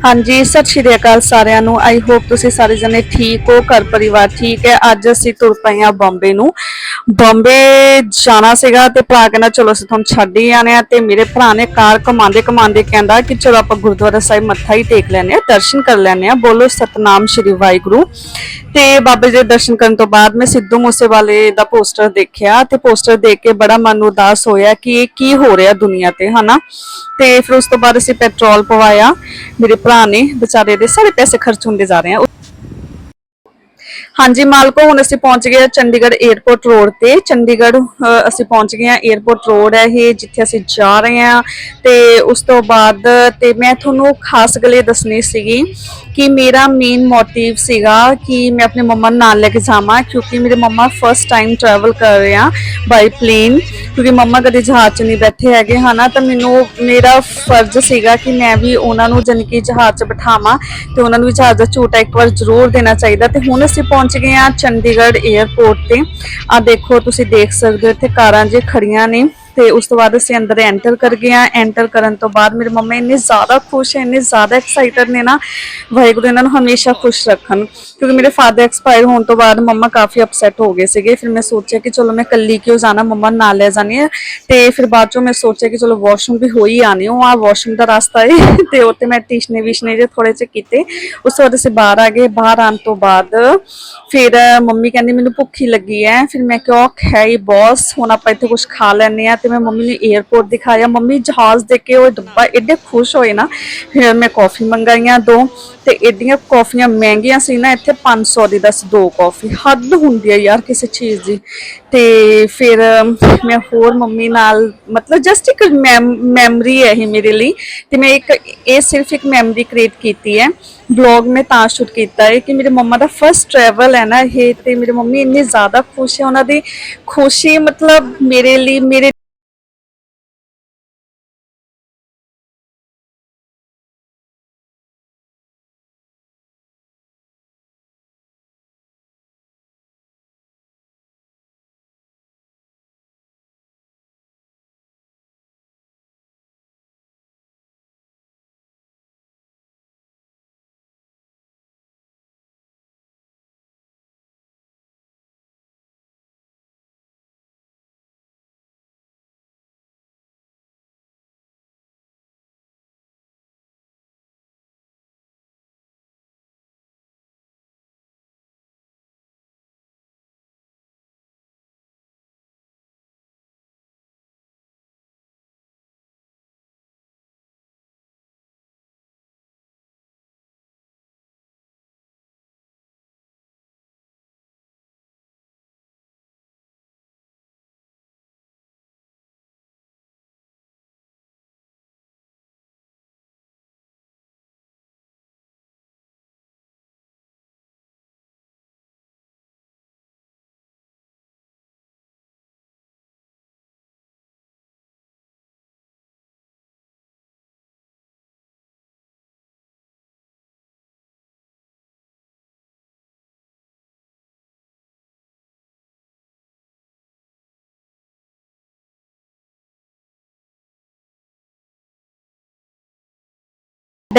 ਹਾਂਜੀ, ਸਤਿ ਸ਼੍ਰੀ ਅਕਾਲ ਸਾਰਿਆਂ ਨੂੰ। ਆਈ ਹੋਪ ਤੁਸੀਂ ਸਾਰੇ ਜਣੇ ਠੀਕ ਹੋ, ਘਰ ਪਰਿਵਾਰ ਠੀਕ ਹੈ। ਅੱਜ ਅਸੀਂ ਤੁਰ ਪਏ ਹਾਂ ਬੰਬੇ ਨੂੰ। ਬੰਬੇ ਜਾਣਾ ਸੀਗਾ ਤੇ ਭਰਾ ਕਹਿੰਦਾ, ਚਲੋ ਅਸੀਂ ਤੁਹਾਨੂੰ ਛੱਡ ਹੀ ਆਣੇ ਆ ਤੇ ਮੇਰੇ ਭਰਾ ਨੇ ਕਾਰ ਕਮਾਉਂਦੇ ਕਮਾਉਂਦੇ ਕਹਿੰਦਾ ਕਿ ਚਲੋ ਆਪਾਂ ਗੁਰਦੁਆਰਾ ਸਾਹਿਬ ਮੱਥਾ ਹੀ ਟੇਕ ਲੈਣੇ ਆ ਦਰਸ਼ਨ ਕਰ ਲੈਣੇ ਆ ਬੋਲੋ ਸਤਨਾਮ ਸ਼੍ਰੀ ਵਾਹਿਗੁਰੂ। ਤੇ ਬਾਬਾ ਜੀ ਦੇ ਦਰਸ਼ਨ ਕਰਨ ਤੋਂ ਬਾਅਦ ਮੈਂ ਸਿੱਧੂ ਮੂਸੇਵਾਲੇ ਦਾ ਪੋਸਟਰ ਦੇਖਿਆ ਤੇ ਪੋਸਟਰ ਦੇਖ ਕੇ ਬੜਾ ਮਨ ਉਦਾਸ ਹੋਇਆ ਕਿ ਇਹ ਕੀ ਹੋ ਰਿਹਾ ਦੁਨੀਆ ਤੇ, ਹਨਾ? ਤੇ ਫਿਰ ਉਸ ਤੋਂ ਬਾਅਦ ਅਸੀਂ ਪੈਟਰੋਲ ਪਵਾਇਆ, ਮੇਰੇ ਭਰਾ ਨੇ ਵਿਚਾਰੇ ਦੇ ਸਾਰੇ ਪੈਸੇ ਖਰਚ ਹੁੰਦੇ ਜਾ ਰਹੇ ਆ। ਹਾਂਜੀ, ਮਾਲਕੋ, ਹੁਣ ਅਸੀਂ ਪਹੁੰਚ ਗਏ ਹਾਂ ਚੰਡੀਗੜ੍ਹ 에ਅਰਪੋਰਟ ਰੋਡ ਤੇ। ਚੰਡੀਗੜ੍ਹ ਅਸੀਂ ਪਹੁੰਚ ਗਏ ਹਾਂ 에ਅਰਪੋਰਟ ਰੋਡ ਹੈ ਇਹ, ਜਿੱਥੇ ਅਸੀਂ ਜਾ ਰਹੇ ਹਾਂ। ਤੇ ਉਸ ਤੋਂ ਬਾਅਦ ਤੇ ਮੈਂ ਤੁਹਾਨੂੰ ਖਾਸ ਗੱਲ ਇਹ ਦੱਸਣੀ ਸੀਗੀ ਕਿ ਮੇਰਾ ਮੇਨ ਮੋਟਿਵ ਸੀਗਾ ਕਿ ਮੈਂ ਆਪਣੇ ਮੰਮਾ ਨਾਲ ਲੈ ਕੇ ਜਾਵਾਂ, ਕਿਉਂਕਿ ਮੇਰੇ ਮੰਮਾ ਫਰਸਟ ਟਾਈਮ ਟਰੈਵਲ ਕਰ ਰਹੇ ਆ ਬਾਈ ਪਲੇਨ ਕਿਉਂਕਿ ਮੰਮਾ ਕਦੇ ਜਹਾਜ਼ 'ਚ ਨਹੀਂ ਬੈਠੇ ਹੈਗੇ, ਹਨਾ? ਤਾਂ ਮੈਨੂੰ ਮੇਰਾ ਫਰਜ਼ ਸੀਗਾ ਕਿ ਮੈਂ ਵੀ ਉਹਨਾਂ ਨੂੰ ਜਾਣੀ ਕਿ ਜਹਾਜ਼ 'ਚ ਬਿਠਾਵਾਂ ਤੇ ਉਹਨਾਂ ਨੂੰ ਵੀ ਜਹਾਜ਼ ਦਾ ਝੂਟਾ ਇੱਕ ਵਾਰ ਜ਼ਰੂਰ ਦੇਣਾ ਚਾਹੀਦਾ। ਤੇ ਹੁਣ ਅਸੀਂ ਪਹੁੰਚ ਗਏ ਆ ਚੰਡੀਗੜ੍ਹ 에ਅਰਪੋਰਟ ਤੇ। ਆ ਦੇਖੋ, ਤੁਸੀਂ ਦੇਖ ਸਕਦੇ ਹੋ, ਇੱਥੇ ਕਾਰਾਂ ਜੇ ਖੜੀਆਂ ਨੇ। ਤੇ ਉਸ ਤੋਂ ਬਾਅਦ ਅਸੀਂ ਅੰਦਰ ਐਂਟਰ ਕਰ ਗਏ ਆ ਐਂਟਰ ਕਰਨ ਤੋਂ ਬਾਅਦ ਮੇਰੇ ਮੰਮਾ ਇੰਨੇ ਜ਼ਿਆਦਾ ਖੁਸ਼ ਹੈ, ਇੰਨੇ ਜ਼ਿਆਦਾ ਐਕਸਾਈਟਡ ਨੇ ਨਾ, ਵਾਹਿਗੁਰੂ ਇਹਨਾਂ ਨੂੰ ਹਮੇਸ਼ਾ ਖੁਸ਼ ਰੱਖਣ। ਕਿਉਂਕਿ ਮੇਰੇ ਫਾਦਰ ਐਕਸਪਾਇਰ ਹੋਣ ਤੋਂ ਬਾਅਦ ਮੰਮਾ ਕਾਫੀ ਅਪਸੈਟ ਹੋ ਗਏ ਸੀਗੇ। ਫਿਰ ਮੈਂ ਸੋਚਿਆ ਕਿ ਚਲੋ ਮੈਂ ਕੱਲੀ ਕਿਉਂ ਜਾਣਾ, ਮੰਮਾ ਨਾਲ ਲੈ ਜਾਣੀ ਹੈ। ਤੇ ਫਿਰ ਬਾਅਦ ਚੋਂ ਮੈਂ ਸੋਚਿਆ ਕਿ ਚਲੋ ਵਾਸ਼ਰੂਮ ਵੀ ਹੋਈ ਹੀ ਆਣੀ, ਉਹ ਆ ਵਾਸ਼ਰੂਮ ਦਾ ਰਸਤਾ ਹੈ ਤੇ ਉੱਤੇ ਮੈਂ ਟਿਸ਼ਨੇ ਵਿਸ਼ਨੇ ਜੇ ਥੋੜੇ ਜਿਹੇ ਕੀਤੇ। ਉਸ ਤੋਂ ਬਾਅਦ ਅਸੀਂ ਬਾਹਰ ਆ ਗਏ। ਬਾਹਰ ਆਉਣ ਤੋਂ ਬਾਅਦ ਫਿਰ ਮੰਮੀ ਕਹਿੰਦੀ, ਮੈਨੂੰ ਭੁੱਖੀ ਲੱਗੀ ਹੈ। ਫਿਰ ਮੈਂ ਕਿਹਾ ਹੈ ਬੌਸ ਹੁਣ ਆਪਾਂ ਇੱਥੇ ਕੁਝ ਖਾ ਲੈਣੇ ਆ ਤੇ ਮੈਂ ਮੰਮੀ ਨੂੰ 에ਅਰਪੋਰਟ ਦਿਖਾਇਆ। ਮੰਮੀ ਜਹਾਜ਼ ਦੇਖ ਕੇ ਉਹ ਡੱਬਾ ਐਡੇ ਖੁਸ਼ ਹੋਏ ਨਾ। ਫਿਰ ਮੈਂ ਕਾਫੀ ਮੰਗਾਈਆਂ ਦੋ ਤੇ ਐਡੀਆਂ ਕਾਫੀਆਂ ਮਹਿੰਗੀਆਂ ਸੀ ਨਾ, ਇੱਥੇ 500 ਦੀ ਦੱਸ ਦੋ ਕਾਫੀ ਹੱਦ ਹੁੰਦੀ ਹੈ ਯਾਰ ਕਿਸੇ ਚੀਜ਼ ਦੀ। ਤੇ ਫਿਰ ਮੈਂ ਹੋਰ ਮੰਮੀ ਨਾਲ, ਮਤਲਬ ਜਸਟ ਇੱਕ ਮੈਮਰੀ ਹੈ ਇਹ ਮੇਰੇ ਲਈ। ਤੇ ਮੈਂ ਇੱਕ, ਇਹ ਸਿਰਫ ਇੱਕ ਮੈਮਰੀ ਕ੍ਰੀਏਟ ਕੀਤੀ ਹੈ। ਬਲੌਗ ਮੈਂ ਤਾਂ ਸ਼ੂਟ ਕੀਤਾ ਹੈ ਕਿ ਮੇਰੇ ਮੰਮਾ ਦਾ ਫਰਸਟ ਟਰੈਵਲ ਹੈ ਨਾ ਇਹ ਤੇ ਮੇਰੇ ਮੰਮੀ ਇੰਨੀ ਜ਼ਿਆਦਾ ਖੁਸ਼ ਹੈ। ਉਹਨਾਂ ਦੀ ਖੁਸ਼ੀ ਮਤਲਬ ਮੇਰੇ ਲਈ, ਮੇਰੇ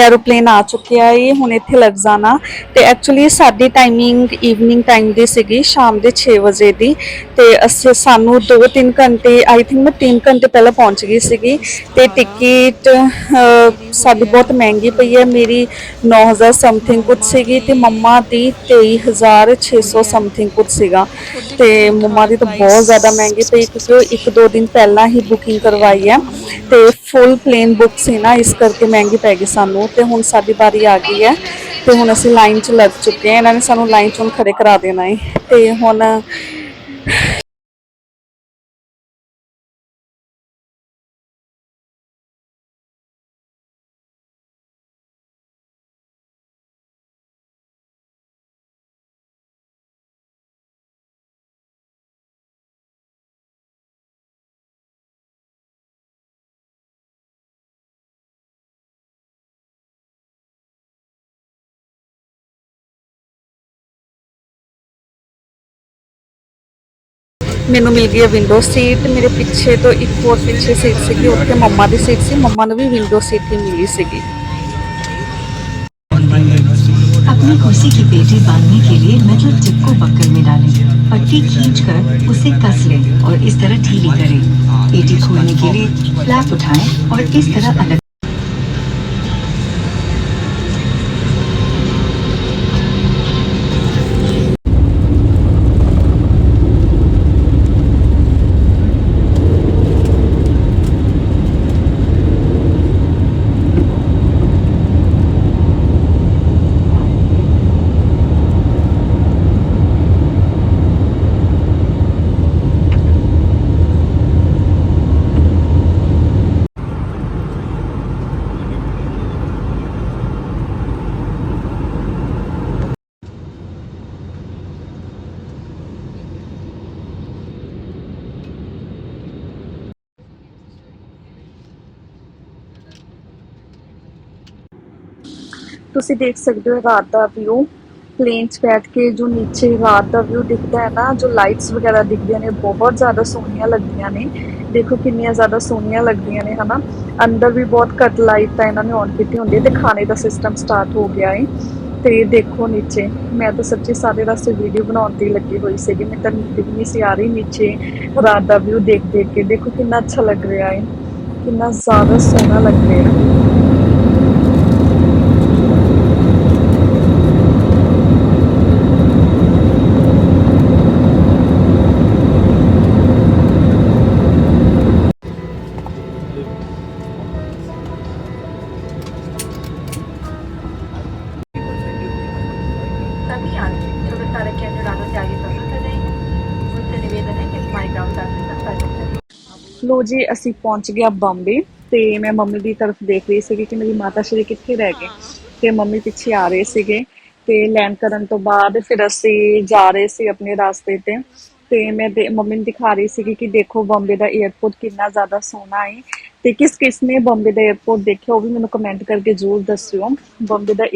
ਐਰੋਪਲੇਨ ਆ ਚੁੱਕਿਆ ਏ ਹੁਣ ਇੱਥੇ ਲੱਗ ਜਾਣਾ ਤੇ ਐਕਚੁਅਲੀ ਸਾਡੀ ਟਾਈਮਿੰਗ ਈਵਨਿੰਗ ਟਾਈਮ ਦੀ ਸੀਗੀ, ਸ਼ਾਮ ਦੇ 6 ਵਜੇ ਦੀ। ਤੇ ਅਸੀਂ ਸਾਨੂੰ 2-3 ਘੰਟੇ ਆਈ ਥਿੰਕ ਮੈਂ 3 ਘੰਟੇ ਪਹਿਲਾਂ ਪਹੁੰਚ ਗਈ ਸੀਗੀ। ਤੇ ਟਿਕਟ ਸਾਡੀ ਬਹੁਤ ਮਹਿੰਗੀ ਪਈ ਹੈ। ਮੇਰੀ 9000 ਸਮਥਿੰਗ ਕੁਝ ਸੀਗੀ ਤੇ ਮੰਮਾ ਦੀ 23600 ਸਮਥਿੰਗ ਕੁਝ ਸੀਗਾ। ਤੇ ਮੰਮਾ ਦੀ ਤਾਂ ਬਹੁਤ ਜ਼ਿਆਦਾ ਮਹਿੰਗੀ ਪਈ ਕਿਉਂਕਿ ਉਹ ਇੱਕ ਦੋ ਦਿਨ ਪਹਿਲਾਂ ਹੀ ਬੁਕਿੰਗ ਕਰਵਾਈ ਹੈ। ਤੇ ਫੁੱਲ ਪਲੇਨ ਬੁੱਕ ਸੀ ਨਾ, ਇਸ ਕਰਕੇ ਮਹਿੰਗੀ ਪੈ ਗਈ ਸਾਨੂੰ। ਤੇ ਹੁਣ ਸਾਡੀ ਵਾਰੀ ਆ ਗਈ ਹੈ ਤੇ ਹੁਣ ਅਸੀਂ ਲਾਈਨ 'ਚ ਲੱਗ ਚੁੱਕੇ ਹਾਂ। ਇਹਨਾਂ ਨੇ ਸਾਨੂੰ ਲਾਈਨ 'ਚ ਹੁਣ ਖੜੇ ਕਰਾ ਦੇਣਾ ਹੈ। ਤੇ ਹੁਣ ਮੈਨੂੰ ਮਿਲ ਗਈ ਹੈ ਵਿੰਡੋ ਸੀਟ ਮੇਰੇ ਪਿੱਛੇ ਤੋਂ ਇੱਕ ਹੋਰ ਪਿੱਛੇ ਸੀਟ ਸੀਗੀ ਉੱਥੇ ਮੰਮਾ ਦੀ ਸੀਟ ਸੀ ਮੰਮਾ ਨੂੰ ਵੀ ਵਿੰਡੋ ਸੀਟ ਹੀ ਮਿਲੀ ਸੀਗੀ अपनी कुर्सी की पेटी बांधने के लिए मेटल टिप को बक्कर में डालें पट्टी खींचकर उसे कस लें और इस तरह ढीली करें पेटी खोलने के लिए फ्लैप उठाएं और इस तरह अलग ਤੁਸੀਂ ਦੇਖ ਸਕਦੇ ਹੋ ਰਾਤ ਦਾ ਵਿਊ ਪਲੇਨ 'ਚ ਬੈਠ ਕੇ ਜੋ ਨੀਚੇ ਰਾਤ ਦਾ ਵਿਊ ਦਿਖਦਾ ਹੈ ਨਾ, ਜੋ ਲਾਈਟਸ ਵਗੈਰਾ ਦਿਖਦੀਆਂ ਨੇ, ਬਹੁਤ ਜ਼ਿਆਦਾ ਸੋਹਣੀਆਂ ਲੱਗਦੀਆਂ ਨੇ। ਦੇਖੋ ਕਿੰਨੀਆਂ ਜ਼ਿਆਦਾ ਸੋਹਣੀਆਂ ਲੱਗਦੀਆਂ ਨੇ, ਹਨਾ। ਅੰਦਰ ਵੀ ਬਹੁਤ ਘੱਟ ਲਾਈਟ ਤਾਂ ਇਹਨਾਂ ਨੇ ਔਨ ਕੀਤੀ ਹੁੰਦੀ ਹੈ ਤੇ ਖਾਣੇ ਦਾ ਸਿਸਟਮ ਸਟਾਰਟ ਹੋ ਗਿਆ ਹੈ ਤੇ ਦੇਖੋ ਨੀਚੇ, ਮੈਂ ਤਾਂ ਸੱਚੀ ਸਾਰੇ ਰਸਤੇ ਵੀਡੀਓ ਬਣਾਉਣ ਤੇ ਹੀ ਲੱਗੀ ਹੋਈ ਸੀਗੀ। ਮੈਂ ਤਾਂ ਨੀਂਦ ਵੀ ਨਹੀਂ ਸੀ ਆ ਰਹੀ ਨੀਚੇ, ਰਾਤ ਦਾ ਵਿਊ ਦੇਖ ਦੇਖ ਕੇ। ਦੇਖੋ ਕਿੰਨਾ ਅੱਛਾ ਲੱਗ ਰਿਹਾ ਹੈ ਕਿੰਨਾ ਜ਼ਿਆਦਾ ਸੋਹਣਾ ਲੱਗ ਰਿਹਾ। ਹੈ ਲੋ ਜੀ, ਅਸੀਂ ਪਹੁੰਚ ਗਿਆ ਬੰਬੇ ਤੇ ਮੈਂ ਮੰਮੀ ਦੀ ਤਰਫ ਦੇਖ ਰਹੀ ਸੀਗੀ ਕਿ ਮੇਰੀ ਮਾਤਾ ਸ਼੍ਰੀ ਕਿੱਥੇ ਰਹਿ ਗਏ ਤੇ ਮੰਮੀ ਪਿੱਛੇ ਆ ਰਹੇ ਸੀਗੇ ਤੇ ਲੈਂਡ ਕਰਨ ਤੋਂ ਬਾਅਦ ਫਿਰ ਅਸੀਂ ਜਾ ਰਹੇ ਸੀ ਆਪਣੇ ਰਸਤੇ ਤੇ ਤੇ ਮੈਂ ਦੇ- ਮੰਮੀ ਨੂੰ ਦਿਖਾ ਰਹੀ ਸੀਗੀ ਕਿ ਦੇਖੋ ਬੰਬੇ ਦਾ 에ਅਰਪੋਰਟ ਕਿੰਨਾ ਜ਼ਿਆਦਾ ਸੋਹਣਾ ਹੈ ਤੇ ਕਿਸ ਕਿਸ ਨੇ ਬੰਬੇ ਦਾ 에ਅਰਪੋਰਟ ਦੇਖਿਆ, ਉਹ ਵੀ ਮੈਨੂੰ ਕਮੈਂਟ ਕਰਕੇ ਜ਼ਰੂਰ ਦੱਸਿਓ। ਬੰਬੇ ਦਾ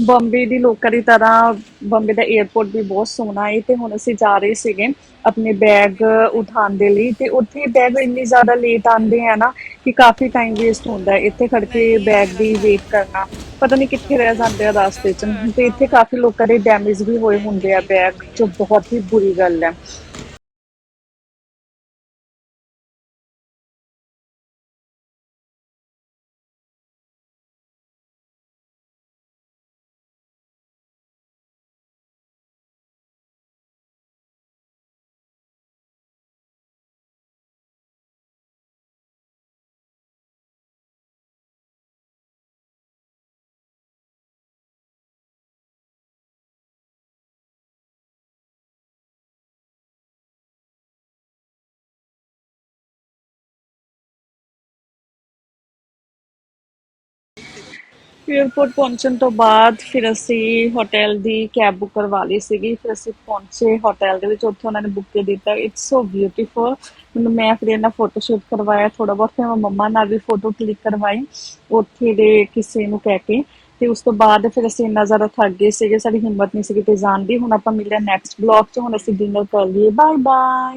ਬੰਬੇ ਦੀ ਲੋਕਾਂ ਦੀ ਤਰ੍ਹਾਂ ਬੰਬੇ ਦਾ 에ਅਰਪੋਰਟ ਵੀ ਬਹੁਤ ਸੋਹਣਾ ਹੈ ਤੇ ਹੁਣ ਅਸੀਂ ਜਾ ਰਹੇ ਸੀਗੇ ਆਪਣੇ ਬੈਗ ਉਠਾਉਣ ਦੇ ਲਈ, ਤੇ ਉੱਥੇ ਬੈਗ ਇੰਨੀ ਜ਼ਿਆਦਾ ਲੇਟ ਆਉਂਦੇ ਆ ਨਾ ਕਿ ਕਾਫੀ ਟਾਈਮ ਵੇਸਟ ਹੁੰਦਾ ਇੱਥੇ ਖੜ ਕੇ ਬੈਗ ਦੀ ਵੇਟ ਕਰਨਾ, ਪਤਾ ਨਹੀਂ ਕਿੱਥੇ ਰਹਿ ਜਾਂਦੇ ਆ ਰਾਸਤੇ 'ਚ। ਤੇ ਇੱਥੇ ਕਾਫੀ ਲੋਕਾਂ ਦੇ ਡੈਮੇਜ ਵੀ ਹੋਏ ਹੁੰਦੇ ਆ ਬੈਗ ਜੋ ਬਹੁਤ ਹੀ ਬੁਰੀ ਗੱਲ ਹੈ। ਏਅਰਪੋਰਟ ਪਹੁੰਚਣ ਤੋਂ ਬਾਅਦ ਫਿਰ ਅਸੀਂ ਹੋਟਲ ਦੀ ਕੈਬ ਬੁੱਕ ਕਰਵਾ ਲਈ ਸੀਗੀ। ਫਿਰ ਅਸੀਂ ਪਹੁੰਚੇ ਹੋਟਲ ਦੇ ਵਿੱਚ। ਉੱਥੇ ਉਹਨਾਂ ਨੇ ਬੁੱਕ ਕੇ ਦਿੱਤਾ। ਇਟਸ ਸੋ ਬਿਊਟੀਫੁਲ ਮੈਨੂੰ ਮੈਂ ਫਿਰ ਇਹਨਾਂ ਫੋਟੋ ਸ਼ੂਟ ਕਰਵਾਇਆ ਥੋੜਾ ਬਹੁਤ। ਫਿਰ ਮੈਂ ਮੰਮਾ ਨਾਲ ਵੀ ਫੋਟੋ ਕਲਿੱਕ ਕਰਵਾਈ ਉੱਥੇ ਦੇ ਕਿਸੇ ਨੂੰ ਕਹਿ ਕੇ। ਤੇ ਉਸ ਤੋਂ ਬਾਅਦ ਫਿਰ ਅਸੀਂ ਇੰਨਾ ਜ਼ਿਆਦਾ ਥੱਕ ਗਏ ਸੀਗੇ। ਸਾਡੀ ਹਿੰਮਤ ਨਹੀਂ ਸੀਗੀ ਤੇ ਜਾਣ ਦੀ। ਹੁਣ ਆਪਾਂ ਮਿਲਿਆ ਨੈਕਸਟ ਬਲੌਗ 'ਚ। ਹੁਣ ਅਸੀਂ ਡਿਨਰ ਕਰ ਲਈਏ। Bye bye